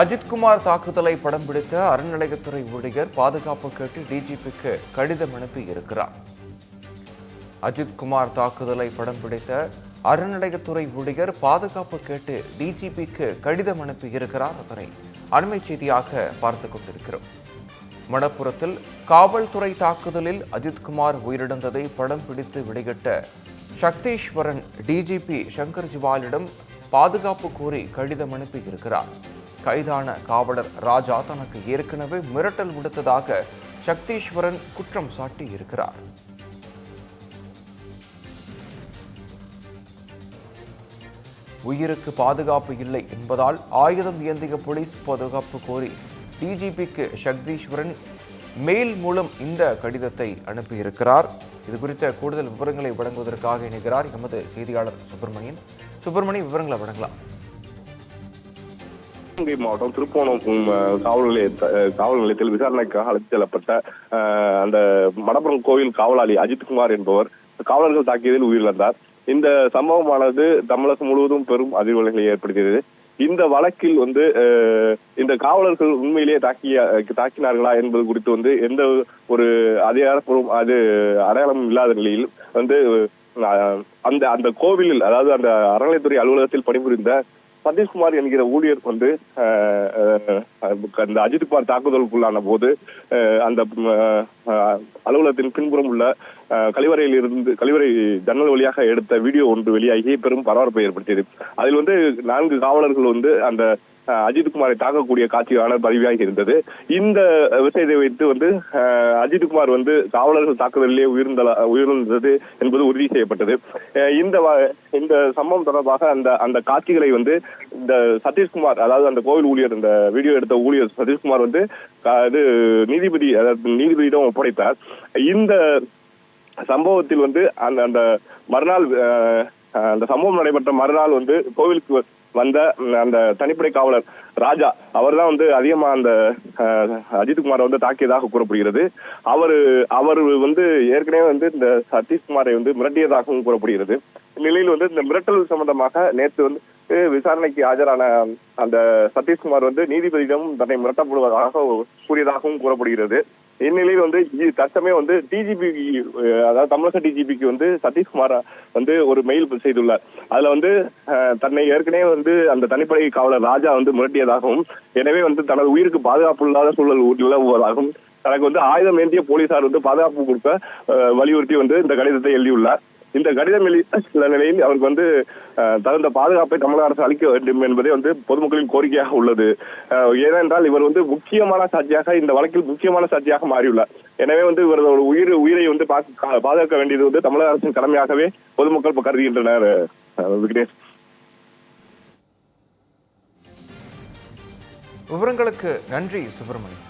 அஜித்குமார் தாக்குதலை படம் பிடித்த அறநிலையத்துறை ஊழியர் பாதுகாப்பு கேட்டு டிஜிபிக்கு கடிதம் அனுப்பி இருக்கிறார். அஜித்குமார் தாக்குதலை படம் பிடித்த அறநிலையத்துறை ஊழியர் பாதுகாப்பு கேட்டு டிஜிபிக்கு கடிதம் அனுப்பி இருக்கிறார். அதனை அண்மை செய்தியாக பார்த்து கொண்டிருக்கிறோம். மணப்புறத்தில் காவல்துறை தாக்குதலில் அஜித்குமார் உயிரிழந்ததை படம் பிடித்து வெளியிட்ட சக்தீஸ்வரன் டிஜிபி சங்கர் ஜிவாலிடம் பாதுகாப்பு கோரி கடிதம் அனுப்பியிருக்கிறார் கைதான காவலர் ராஜா தனக்கு ஏற்கனவே மிரட்டல் விடுத்ததாக சக்தீஸ்வரன் குற்றம் சாட்டி இருக்கிறார் உயிருக்கு பாதுகாப்பு இல்லை என்பதால் ஆயுதம் ஏந்திய போலீஸ் பாதுகாப்பு கோரி டிஜிபிக்கு சக்தீஸ்வரன் மெயில் மூலம் இந்த கடிதத்தை அனுப்பியிருக்கிறார். இது குறித்த கூடுதல் விவரங்களை வழங்குவதற்காக இணைகிறார் எமது செய்தியாளர் சுப்பிரமணியன். சுப்பிரமணியன் விவரங்களை வழங்கலாம். சிவகங்கை மாவட்டம் திருப்போணம் காவல் நிலையத்த காவல் நிலையத்தில் விசாரணைக்காக அழைத்து செல்லப்பட்ட அந்த மடப்புறம் கோவில் காவலாளி அஜித்குமார் என்பவர் காவலர்கள் தாக்கியதில் உயிரிழந்தார். இந்த சம்பவமானது தமிழகம் முழுவதும் பெரும் அதிர்வலைகளை ஏற்படுத்தியது. இந்த வழக்கில் வந்து இந்த காவலர்கள் உண்மையிலேயே தாக்கிய தாக்கினார்களா என்பது குறித்து வந்து எந்த ஒரு அதிகாரப்பூர்வம் அது அடையாளம் இல்லாத நிலையில் வந்து அந்த அந்த கோவிலில் அதாவது அந்த அறநிலைத்துறை அலுவலகத்தில் பணிபுரிந்த சதீஷ்குமார் என்கிற ஊழியர் வந்து அஹ், அஹ், அந்த அஜித்குமார் தாக்குதலுக்குள்ளான போது அஹ், அந்த அஹ், அலுவலகத்தின் பின்புறம் உள்ள கழிவறையில் இருந்து கழிவறை ஜன்னல் வழியாக எடுத்த வீடியோ ஒன்று வெளியாகி பெரும் பரபரப்பை ஏற்படுத்தியது. அதில் வந்து நான்கு காவலர்கள் வந்து அந்த அஹ், அஜித்குமாரை தாக்கக்கூடிய காட்சியான பதிவாகி இருந்தது. இந்த விஷயத்தை வைத்து வந்து அஹ், அஜித்குமார் வந்து காவலர்கள் தாக்குதலிலே உயிர்ந்த உயிர்ந்தது என்பது உறுதி செய்யப்பட்டது. அஹ், இந்த வ- இந்த சம்பவம் தொடர்பாக அந்த அந்த காட்சிகளை வந்து இந்த சதீஷ்குமார் அதாவது அந்த கோவில் ஊழியர் இந்த வீடியோ எடுத்த ஊழியர் சதீஷ்குமார் வந்து இது நீதிபதி அதாவது நீதிபதியிடம் ஒப்படைத்தார். இந்த சம்பவத்தில் வந்து அந்த அந்த மறுநாள் அந்த சம்பவம் நடைபெற்ற மறுநாள் வந்து கோவிலுக்கு வந்த அந்த தனிப்படை காவலர் ராஜா அவர்தான் வந்து அதிகமா அந்த அஜித்குமாரை வந்து தாக்கியதாக கூறப்படுகிறது. அவர் அவர் வந்து ஏற்கனவே வந்து இந்த சதீஷ்குமாரை வந்து மிரட்டியதாகவும் கூறப்படுகிறது. இந்நிலையில் வந்து இந்த மிரட்டல் சம்பந்தமாக நேற்று வந்து விசாரணைக்கு ஆஜரான அந்த சதீஷ்குமார் வந்து நீதிபதியிடம் தன்னை மிரட்டப்படுவதாக கூறியதாகவும் கூறப்படுகிறது. இந்நிலையில் வந்து இ- வந்து டிஜிபி அதாவது தமிழக டிஜிபிக்கு வந்து சதீஷ்குமார் வந்து ஒரு மெயில் செய்துள்ளார். அதுல வந்து தன்னை ஏற்கனவே வந்து அந்த தனிப்படை காவலர் ராஜா வந்து மிரட்டியதாகவும் எனவே வந்து தனது உயிருக்கு பாதுகாப்பு இல்லாத சூழல் நிலவுவதாகவும் தனக்கு வந்து ஆயுதம் ஏந்திய போலீசார் வந்து பாதுகாப்பு கொடுக்க வலியுறுத்தி வந்து இந்த கடிதத்தை எழுதியுள்ளார். இந்த கடிதம் எழுதியுள்ள நிலையில் அவருக்கு வந்து தகுந்த பாதுகாப்பை தமிழக அரசு அளிக்க வேண்டும் என்பதே வந்து பொதுமக்களின் கோரிக்கையாக உள்ளது. ஏனென்றால் இவர் வந்து முக்கியமான சாட்சியாக இந்த வழக்கில் முக்கியமான சாட்சியாக மாறியுள்ளார். எனவே வந்து இவரது உயிர் உயிரை வந்து பாதுகாக்க வேண்டியது வந்து தமிழக அரசின் கடமையாகவே பொதுமக்கள் கருதுகின்றனர் விக்னேஷ். விவரங்களுக்கு நன்றி சுப்பிரமணியன்.